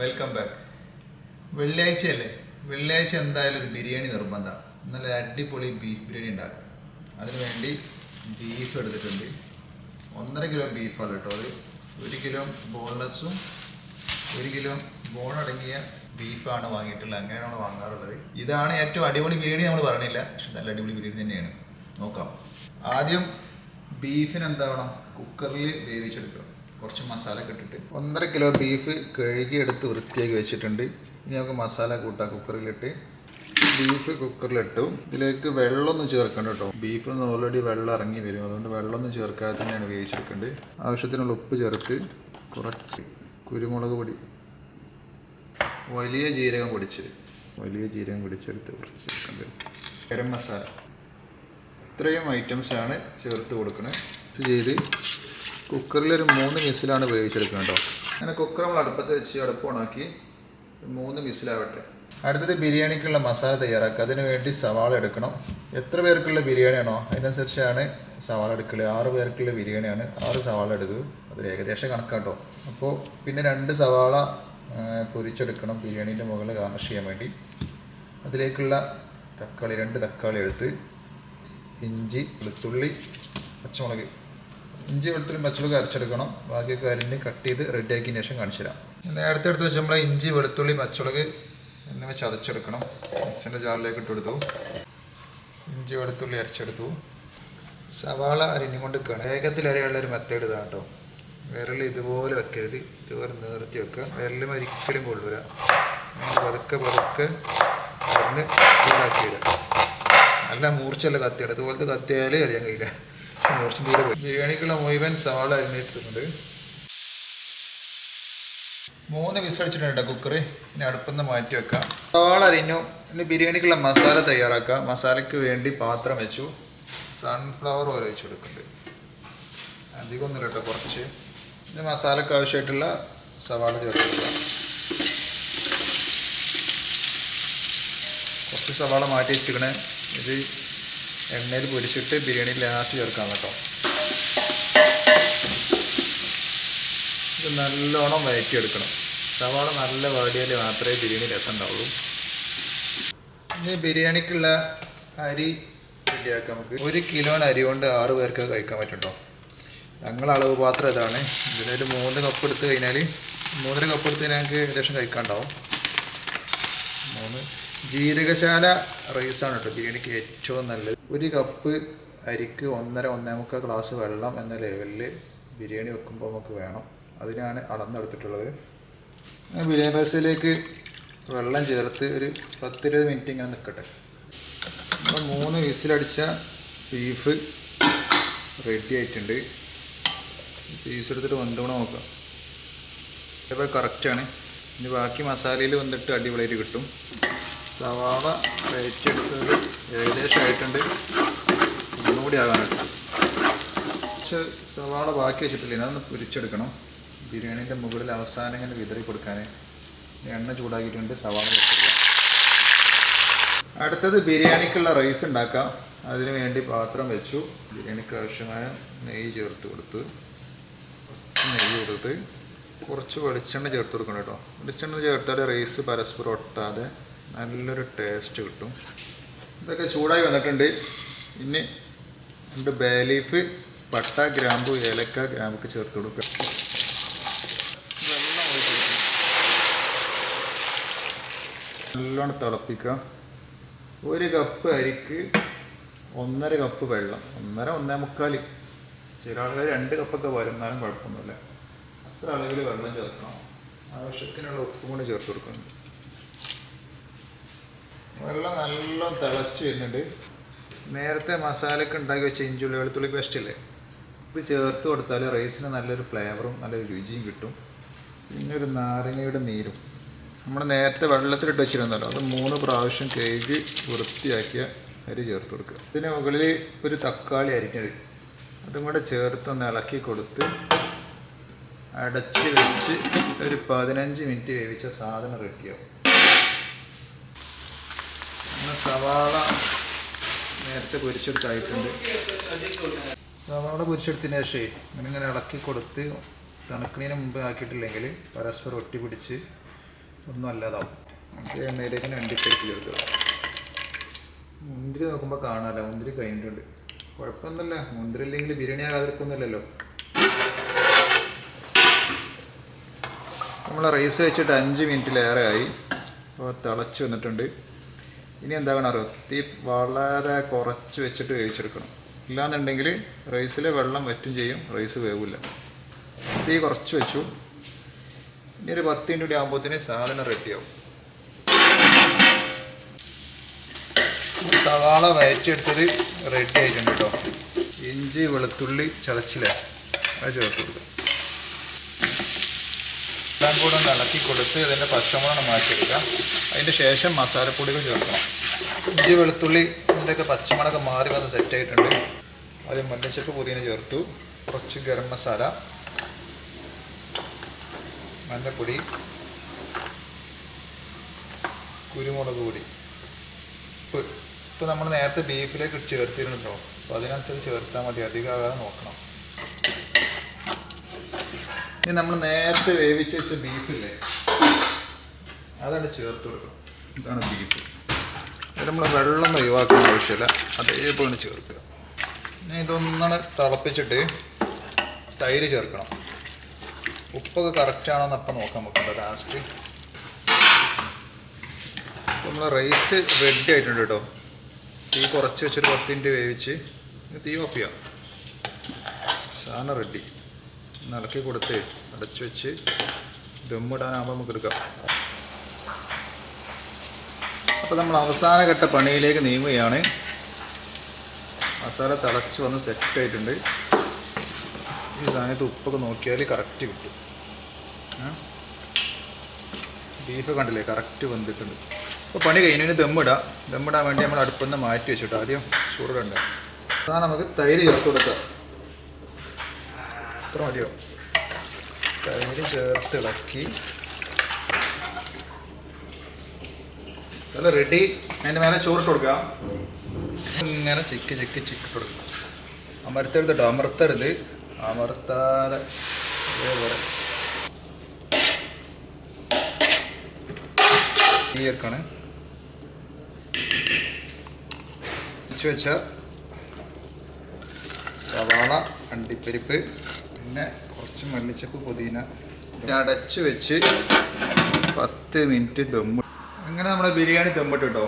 Welcome back വെള്ളിയാഴ്ചയല്ലേ? വെള്ളിയാഴ്ച എന്തായാലും ഒരു ബിരിയാണി നിർബന്ധമാണ് നല്ല അടിപൊളി ബീഫ് ബിരിയാണി ഉണ്ടാക്കുക അതിന് വേണ്ടി ബീഫ് എടുത്തിട്ടുണ്ട്. ഒന്നര കിലോ ബീഫാണ് കേട്ടോ അത്. ഒരു കിലോ ബോൺലെസ്സും ഒരു കിലോ ബോൺ അടങ്ങിയ ബീഫാണ് വാങ്ങിയിട്ടുള്ളത്. അങ്ങനെയാണ് വാങ്ങാറുള്ളത്. ഇതാണ് ഏറ്റവും അടിപൊളി ബിരിയാണി നമ്മൾ പറഞ്ഞില്ല. പക്ഷെ നല്ല അടിപൊളി ബിരിയാണി തന്നെയാണ്. നോക്കാം. ആദ്യം ബീഫിന് എന്താവണം? കുക്കറിൽ വേവിച്ചെടുക്കണം. കുറച്ച് മസാല കിട്ടിട്ട് ഒന്നര കിലോ ബീഫ് കഴുകിയെടുത്ത് വൃത്തിയാക്കി വെച്ചിട്ടുണ്ട്. ഇനി നമുക്ക് മസാല കൂട്ടാം. കുക്കറിലിട്ട് ബീഫ് കുക്കറിലിട്ടു. ഇതിലേക്ക് വെള്ളമൊന്നും ചേർക്കണ്ട കേട്ടോ. ബീഫ് ഒന്ന് ഓൾറെഡി വെള്ളം ഇറങ്ങി വരും. അതുകൊണ്ട് വെള്ളമൊന്നും ചേർക്കാതെ തന്നെയാണ് വേവിച്ചെടുക്കേണ്ടത്. ആവശ്യത്തിനുള്ള ഉപ്പ് ചേർത്ത് കുറച്ച് കുരുമുളക് പൊടി വലിയ ജീരകം പൊടിച്ചത് വലിയ ജീരകം പൊടിച്ചെടുത്ത് കുറച്ച് ഗരം മസാല. ഇത്രയും ഐറ്റംസാണ് ചേർത്ത് കൊടുക്കുന്നത് ചെയ്ത് കുക്കറിൽ ഒരു മൂന്ന് മിസിലാണ് കേട്ടോ. അങ്ങനെ കുക്കർ നമ്മൾ അടുപ്പത്ത് വെച്ച് അടുപ്പ് ഓണാക്കി മൂന്ന് മിസിലാവട്ടെ അടുത്തത് ബിരിയാണിക്കുള്ള മസാല തയ്യാറാക്കുക. അതിന് വേണ്ടി സവാള എടുക്കണം. എത്ര പേർക്കുള്ള ബിരിയാണിയാണോ? അതിനനുസരിച്ചാണ് സവാള എടുക്കൽ. ആറ് പേർക്കുള്ള ബിരിയാണിയാണ്. ആറ് സവാള എടുത്തു. അതൊരു ഏകദേശം കണക്കാട്ടോ അപ്പോൾ പിന്നെ രണ്ട് സവാള പൊരിച്ചെടുക്കണം ബിരിയാണീന്റെ മുകളിൽ ഗാർണിഷ് ചെയ്യാൻ വേണ്ടി. അതിലേക്കുള്ള തക്കാളി രണ്ട് തക്കാളി എടുത്ത് ഇഞ്ചി വെളുത്തുള്ളി പച്ചമുളക് ഇഞ്ചി വെളുത്തുള്ളി പച്ചമുളക് അരച്ചെടുക്കണം. ബാക്കിയൊക്കെ അരിഞ്ഞ് കട്ട് ചെയ്ത് റെഡിയാക്കിയതിന് ശേഷം കാണിച്ചു തരാം നേരത്തെ എടുത്ത് വെച്ച് നമ്മൾ ഇഞ്ചി വെളുത്തുള്ളി പച്ചമുളക് എന്നിവ ചതച്ചെടുക്കണം. മിക്സിന്റെ ജാറിലേക്ക് ഇട്ട് കൊടുത്തു. ഇഞ്ചി വെളുത്തുള്ളി അരച്ചെടുത്തു. സവാള അരിഞ്ഞുകൊണ്ട് കൊണ്ട് വേഗത്തിൽ അരയുള്ളൊരു മെത്തേഡ് ഇതാണ് കേട്ടോ വിരൽ ഇതുപോലെ വെക്കരുത്. ഇതുപോലെ നേർത്തി വെക്കുക. വിരലും ഒരിക്കലും കൊള്ളൂല പതുക്കെ പതുക്കെ അരിഞ്ഞ് സ്പീഡാക്കി നല്ല മൂർച്ചയുള്ള കത്തിയാണ്. ഇതുപോലത്തെ കത്തിയാലേ അറിയാൻ കഴിയില്ല. ബിരിയാണിക്കുള്ള മുഴുവൻ സവാള അരിഞ്ഞിട്ടിട്ടുണ്ട്. മൂന്ന് വിസടിച്ചിട്ടുണ്ട് കുക്കറ് ഇനി അടുപ്പിന്ന് മാറ്റി വെക്കാം. സവാള അരിഞ്ഞു. ഇനി ബിരിയാണിക്കുള്ള മസാല തയ്യാറാക്കാം. മസാലയ്ക്ക് വേണ്ടി പാത്രം വെച്ചു. സൺഫ്ലവർ ഓയിൽ വെച്ച് കൊടുക്കുന്നുണ്ട്. അധികമൊന്നുമില്ല കേട്ടോ കുറച്ച്. ഇനി മസാലയ്ക്ക് ആവശ്യമായിട്ടുള്ള സവാള ചേർത്ത് കുറച്ച് സവാള മാറ്റി വെച്ചിരിക്കണേ. ഇത് എണ്ണയിൽ പൊരിച്ചിട്ട് ബിരിയാണി ലാസ്റ്റ് ചേർക്കാം കേട്ടോ. ഇത് നല്ലോണം വഴറ്റിയെടുക്കണം സവാള നല്ല വാടിയാൽ മാത്രമേ ബിരിയാണി രസം ഉണ്ടാവുള്ളൂ ഇനി ബിരിയാണിക്കുള്ള അരി റെഡിയാക്കാം നമുക്ക്. ഒരു കിലോന് അരി കൊണ്ട് ആറ് പേർക്ക് കഴിക്കാൻ പറ്റുണ്ടോ ഞങ്ങളുടെ അളവ് പാത്രം ഇതാണ്. ഇതിനൊരു മൂന്ന് കപ്പ് എടുത്ത് കഴിഞ്ഞാൽ മൂന്നര കപ്പ് എടുത്ത് ഞങ്ങൾക്ക് ഏകദേശം കഴിക്കാണ്ടാവും മൂന്ന് ജീരകശാല റൈസാണ് കേട്ടോ ബിരിയാണിക്ക് ഏറ്റവും നല്ലത്. ഒരു കപ്പ് അരിക്ക് ഒന്നര ഒന്നേ മുക്കാൽ ഗ്ലാസ് വെള്ളം എന്ന ലെവലിൽ ബിരിയാണി വെക്കുമ്പോൾ നമുക്ക് വേണം. അതിനാണ് അളന്നെടുത്തിട്ടുള്ളത്. ബിരിയാണി റൈസിലേക്ക് വെള്ളം ചേർത്ത് ഒരു പത്തിരുപത് മിനിറ്റ് ഇങ്ങനെ നിൽക്കട്ടെ നമ്മൾ മൂന്ന് വിസിലടിച്ച ബീഫ് റെഡി ആയിട്ടുണ്ട്. പീസ് എടുത്തിട്ട് വന്നോണം നോക്കാം. ഇപ്പോൾ കറക്റ്റാണ് ഇനി ബാക്കി മസാലയിൽ വന്നിട്ട് അടിപൊളിയായിട്ട് കിട്ടും. സവാള വഴറ്റിയെടുത്തത് ഏകദേശം ആയിട്ടുണ്ട്. ഒന്നുകൂടി ആകാനുണ്ട് പക്ഷെ സവാള ബാക്കി വെച്ചിട്ടില്ല? അതൊന്ന് പൊരിച്ചെടുക്കണം. ബിരിയാണീന്റെ മുകളിൽ അവസാനം ഇങ്ങനെ വിതറി കൊടുക്കാൻ എണ്ണ ചൂടാക്കിയിട്ടുണ്ട് സവാള അടുത്തത് ബിരിയാണിക്കുള്ള റൈസ് ഉണ്ടാക്കാം. അതിന് വേണ്ടി പാത്രം വെച്ചു. ബിരിയാണിക്ക് ആവശ്യമായ നെയ്യ് ചേർത്ത് കൊടുത്ത്. നെയ്യ് കൊടുത്ത് കുറച്ച് വെളിച്ചെണ്ണ ചേർത്ത് കൊടുക്കണം കേട്ടോ. വെളിച്ചെണ്ണ ചേർത്താൽ റൈസ് പരസ്പരം ഒട്ടാതെ നല്ലൊരു ടേസ്റ്റ് കിട്ടും. ഇതൊക്കെ ചൂടായി വന്നിട്ടുണ്ട്. ഇനി രണ്ട് ബേ ലീഫ് പട്ട ഗ്രാമ്പു ഏലക്ക ഗ്രാമ്പൊക്കെ ചേർത്ത് കൊടുക്കുക. നല്ലോണം തിളപ്പിക്കുക. ഒരു കപ്പ് അരിക്ക് ഒന്നര കപ്പ് വെള്ളം. ഒന്നര ഒന്നേ മുക്കാൽ ചില ആളുകൾ രണ്ട് കപ്പൊക്കെ വരുന്നാലും കുഴപ്പമൊന്നുമില്ല. അത്ര അളവിൽ വെള്ളം ചേർക്കണം. ആവശ്യത്തിനുള്ള ഉപ്പും കൂടി ചേർത്ത് കൊടുക്കുന്നുണ്ട്. വെള്ളം നല്ല തിളച്ച് വരുന്നുണ്ട്. നേരത്തെ മസാലയൊക്കെ ഉണ്ടാക്കി വെച്ച ഇഞ്ചുള്ളി വെളുത്തുള്ളി പേസ്റ്റ് ഇല്ലേ? ഇത് ചേർത്ത് കൊടുത്താൽ റൈസിന് നല്ലൊരു ഫ്ലേവറും നല്ലൊരു രുചിയും കിട്ടും. പിന്നെ ഒരു നാരങ്ങയുടെ നീരും. നമ്മൾ നേരത്തെ വെള്ളത്തിലിട്ട് വെച്ചിരുന്നല്ലോ അത് മൂന്ന് പ്രാവശ്യം കേക്ക് വൃത്തിയാക്കിയ അരി ചേർത്ത് കൊടുക്കുക. ഇതിന് മുകളിൽ ഒരു തക്കാളി അരിഞ്ഞത്. അതും കൂടെ ചേർത്തൊന്ന് ഇളക്കി കൊടുത്ത് അടച്ച് വെച്ച് ഒരു പതിനഞ്ച് മിനിറ്റ് വേവിച്ച സാധനം റെഡിയാവും സവാള നേരത്തെ പൊരിച്ചെടുത്തായിട്ടുണ്ട്. സവാള പൊരിച്ചെടുത്തതിന് ശേഷം ഇങ്ങനെ ഇളക്കി കൊടുത്ത് തണുക്കണതിന് മുമ്പ് ആക്കിയിട്ടില്ലെങ്കിൽ പരസ്പരം ഒട്ടി പിടിച്ച് ഒന്നും അല്ലാതാവും. നമുക്ക് എണ്ണയിലേക്ക് അണ്ടിപ്പരിപ്പ് ചേർത്ത്. മുന്തിരി നോക്കുമ്പോൾ കാണാമല്ലോ മുന്തിരി കഴിഞ്ഞിട്ടുണ്ട്. കുഴപ്പമൊന്നുമില്ല. മുന്തിരി ഇല്ലെങ്കിൽ ബിരിയാണി ആകാതിരിക്കൊന്നുമില്ലല്ലോ. നമ്മൾ റൈസ് വെച്ചിട്ട് അഞ്ച് മിനിറ്റിലേറെ ആയി. അപ്പോൾ തിളച്ച് വന്നിട്ടുണ്ട്. ഇനി എന്താ അറിയോ? തീ വളരെ കുറച്ച് വെച്ചിട്ട് വേവിച്ചെടുക്കണം. ഇല്ലാന്നുണ്ടെങ്കിൽ റൈസിൽ വെള്ളം വറ്റും ചെയ്യും റൈസ് വേവില്ല. തീ കുറച്ച് വെച്ചു. ഇനി ഒരു പത്ത് മിനിറ്റ് കൂടി ആകുമ്പോഴത്തേന് സാധനം റെഡിയാവും സവാള വയറ്റെടുത്തത് റെഡി ആയിട്ടുണ്ട് കേട്ടോ. ഇഞ്ചി വെളുത്തുള്ളി ചതച്ചില്ലേ അത് ചേർത്ത് കൊടുക്കുക എല്ലാം കൂടെ ഒന്ന് ഇളക്കി കൊടുത്ത് ഇതിന്റെ പച്ചമുളക് മാറ്റിയെടുക്കുക അതിന്റെ ശേഷം മസാലപ്പൊടികൾ ചേർക്കണം. ഇഞ്ചി വെളുത്തുള്ളി ഇതിന്റെയൊക്കെ പച്ചമുളക് മാറി വന്ന് സെറ്റ് ആയിട്ടുണ്ട്. ആദ്യം മല്ലിച്ചപ്പ് പുതിന ചേർത്തു. കുറച്ച് ഗരം മസാല മഞ്ഞപ്പൊടി കുരുമുളക് പൊടി. ഇപ്പോൾ നമ്മൾ നേരത്തെ ബീഫിലേക്ക് ചേർത്തിരുന്നുണ്ടോ അപ്പോൾ അതിനനുസരിച്ച് ചേർത്താൽ മതി. അധികമാകാതെ നോക്കണം. ഇനി നമ്മൾ നേരത്തെ വേവിച്ച് വെച്ച ബീഫില്ലേ? അതാണ് ചേർത്ത് കൊടുക്കുക ഇതാണ് ബീഫ്. ഇത് നമ്മൾ വെള്ളം ഒഴിവാക്കാൻ ആവശ്യമില്ല. അതേപോലെ ചേർക്കുക. ഇനി ഇതൊന്നാണ് തിളപ്പിച്ചിട്ട് തൈര് ചേർക്കണം. ഉപ്പൊക്കെ കറക്റ്റാണോ ആണോന്ന് അപ്പം നോക്കാൻ പറ്റില്ല ലാസ്റ്റ് നമ്മൾ റൈസ് റെഡി ആയിട്ടുണ്ട് കേട്ടോ. തീ കുറച്ച് വെച്ചൊരു പത്ത് മിനിറ്റ് വേവിച്ച് തീ ഓഫ് ചെയ്യാം. സാധനം റെഡി ഇളക്കി കൊടുത്ത് അടച്ചു വെച്ച് ദമ്മിടാനാകുമ്പോൾ നമുക്ക് എടുക്കാം. അപ്പോൾ നമ്മൾ അവസാന ഘട്ട പണിയിലേക്ക് നീങ്ങുകയാണ്. മസാല തിളച്ച് വന്ന് സെറ്റ് ആയിട്ടുണ്ട്. ഈ സമയത്ത് ഉപ്പൊക്കെ നോക്കിയാൽ കറക്റ്റ് കിട്ടും. ബീഫ് കണ്ടില്ലേ? കറക്റ്റ് വെന്തിട്ടുണ്ട്. അപ്പോൾ പണി കഴിഞ്ഞതിന് ദമ്മിടാം. ദമ്മിടാൻ വേണ്ടി നമ്മൾ അടുപ്പിൽ നിന്ന് മാറ്റി വെച്ചിട്ട്? ആദ്യം ചൂടുണ്ട്. അതാണ് നമുക്ക് തൈര് ചേർത്ത് കൊടുക്കാം. ഇത്ര മതിയോ? തൈര് ചേർത്ത് ഇളക്കി. സ്ഥലം റെഡി അതിന്റെ മേലെ ചോറിട്ട് കൊടുക്കാം. ഇങ്ങനെ ചിക്കി ചിക്കി ചിക്കിട്ട് കൊടുക്കുക അമർത്തരുത് അമർത്തരുത്. അമർത്താതെ ഇതേപോലെ ഈ വെക്കാണ് വെച്ച സവാള അണ്ടിപ്പരിപ്പ് പിന്നെ കുറച്ച് മല്ലിച്ചപ്പ് പുതിന അടച്ച് വെച്ച് പത്ത് മിനിറ്റ് ദമ്മ് അങ്ങനെ നമ്മുടെ ബിരിയാണി ദമ്മിട്ട് കേട്ടോ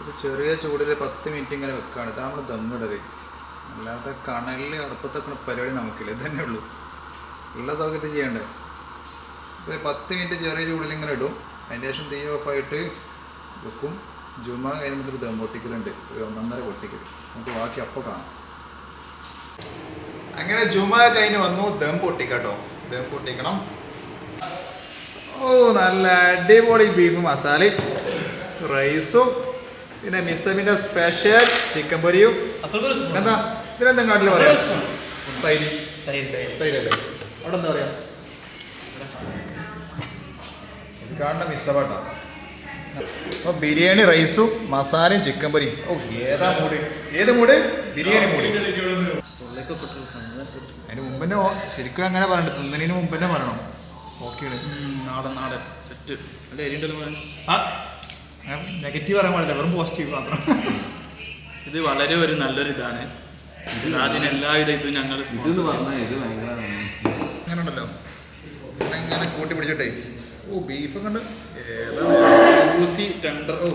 ഒരു ചെറിയ ചൂടിൽ പത്ത് മിനിറ്റ് ഇങ്ങനെ വെക്കുകയാണ് ഇതാണ് നമ്മൾ ദമ്മിടത് അല്ലാതെ കണലിൽ അടുപ്പത്തൊക്കെ പരിപാടി നമുക്കില്ല. ഇതന്നെ ഉള്ളു. ഉള്ളൂ സൗകര്യത്തിൽ ചെയ്യണ്ടേ? ഇപ്പോൾ പത്ത് മിനിറ്റ് ചെറിയ ചൂടിൽ ഇങ്ങനെ ഇടും. അതിന് ശേഷം തീ ഓഫായിട്ട് വെക്കും. ജുമ കഴിഞ്ഞിട്ട് ഒരു ദം പൊട്ടിക്കലുണ്ട്. ഒരു ഒന്നൊന്നര പൊട്ടിക്കൽ നമുക്ക് ബാക്കി അപ്പോൾ കാണാം. അങ്ങനെ ജുമ കഴിഞ്ഞ് വന്നു. ദം പൊട്ടിക്കട്ടോ. ദം പൊട്ടിക്കണം. ഓ നല്ല അടിപൊളി ബീഫ് മസാല റൈസും പിന്നെ മിസ്സമിന്റെ സ്പെഷ്യൽ ചിക്കൻ പൊരിയും. എന്താ ഇതിനെന്താ കാട്ടിൽ പറയാം? തൈര്. തൈരല്ലേ? അവിടെ എന്താ പറയാ കാണുന്ന അപ്പോൾ ബിരിയാണി റൈസും മസാലയും ചിക്കൻ പൊരിയും. ഓ ഏതാ മൂട്? ഏത് മൂട്? ബിരിയാണി മൂട്. അതിന് മുമ്പ് തന്നെ ഓ- ശരിക്കും അങ്ങനെ പറയണ്ട തിന്നലിന് മുമ്പ് തന്നെ പറയണം. ഓക്കെയാണ്. നാടൻ നാടൻ. സെറ്റ്. അല്ല എരിണ്ടല്ലോ ആ നെഗറ്റീവ് പറയാൻ പാടില്ല. വെറും പോസിറ്റീവ് മാത്രം. ഇത് വളരെ ഒരു നല്ലൊരു ഇതാണ്. അതിന് എല്ലാവിധ ഇതും ഞങ്ങൾ അങ്ങനെ ഉണ്ടല്ലോ ഇങ്ങനെ കൂട്ടി പിടിച്ചിട്ടേ. ഓ ബീഫ് കണ്ട് ഏതാ? ജ്യൂസി ടെൻഡർ ഓ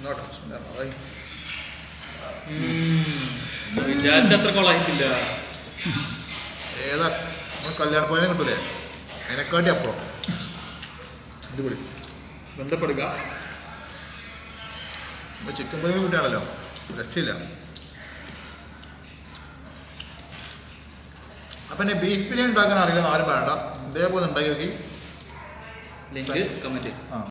നോട്ടോ സുന്ദരം. വിചാരിച്ചത്ര കൊള്ളായിട്ടില്ല ഏതാ? കല്യാണപ്പോഴേ കിട്ടൂലേ? അതിനെക്കാട്ടി അപ്പുറം. അടിപൊളി. ബന്ധപ്പെടുക. ചിക്കൻ പൊരി കിട്ടുകയാണല്ലോ. രക്ഷയില്ല. അപ്പം എന്നെ ബീഫ് ബിരിയാണി ഉണ്ടാക്കാൻ അറിയില്ല ആരും വേണ്ട ഇതേപോലെ ഉണ്ടാക്കി നോക്കി. ലിങ്ക് കമന്റ് ആ.